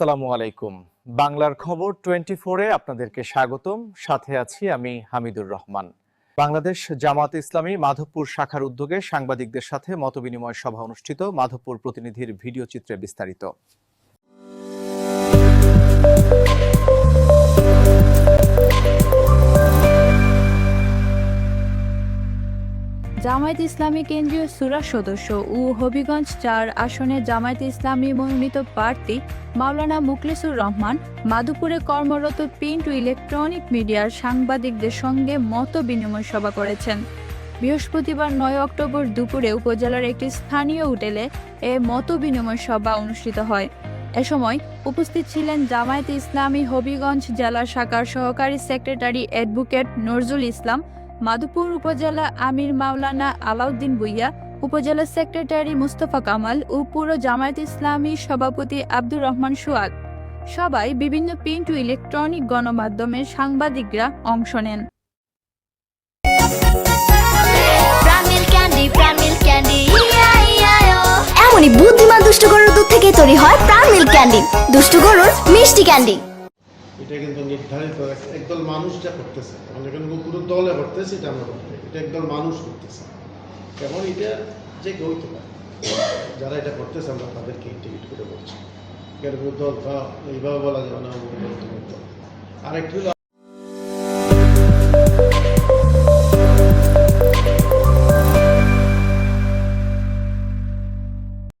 আসসালামু আলাইকুম। বাংলার খবর টোয়েন্টি ফোরে আপনাদেরকে স্বাগতম। সাথে আছি আমি হামিদুর রহমান। বাংলাদেশ জামাত ইসলামী মাধবপুর শাখার উদ্যোগে সাংবাদিকদের সাথে মতবিনিময় সভা অনুষ্ঠিত মাধবপুর প্রতিনিধির ভিডিও চিত্রে বিস্তারিত। জামায়াত ইসলামী কেন্দ্রীয় সুরা সদস্য ও হবিগঞ্জ চার আসনে জামায়াত ইসলামী মনোনীত প্রার্থী মাওলানা মুখলিসুর রহমান, মাধুপুরে কর্মরত প্রিন্ট ও ইলেকট্রনিক মিডিয়ার সাংবাদিকদের সঙ্গে মত বিনিময় সভা করেছেন। বৃহস্পতিবার নয় অক্টোবর দুপুরে উপজেলার একটি স্থানীয় হোটেলে এ মত বিনিময় সভা অনুষ্ঠিত হয়। এ সময় উপস্থিত ছিলেন জামায়াত ইসলামী হবিগঞ্জ জেলা শাখার সহকারী সেক্রেটারি অ্যাডভোকেট নজরুল ইসলাম মাধুপুর উপজেলা আমির মাওলানা আলাউদ্দিন বুইয়া উপজেলা সেক্রেটারি মুস্তফা কামাল ও পুরো জামায়াত ইসলামী সভাপতি আব্দুর রহমান সুয়াদ সবাই বিভিন্ন প্রিন্ট ও ইলেকট্রনিক গণমাধ্যমের সাংবাদিকরা অংশ নেন। ইয়া ইয়া ও এমনই বুদ্ধিমান দুষ্ট গরুর দুধ থেকে তৈরি হয় প্রাণ মিল্ক ক্যান্ডি দুষ্ট গরুর মিষ্টি ক্যান্ডি এটা কিন্তু নির্ধারিত এক- একদল মানুষ যা করতেছে। এখন এখানে পুরো দলে করতেছে এটা আমরা করতে এটা একদল মানুষ করতেছে। কেমন এটা যে কেউ হইতে পারে যারা এটা করতেছে, আমরা তাদেরকে ইন্টিগ্রেট করে বলছি। পুরো দল, বা এইভাবে বলা যাবে না। আরেকটি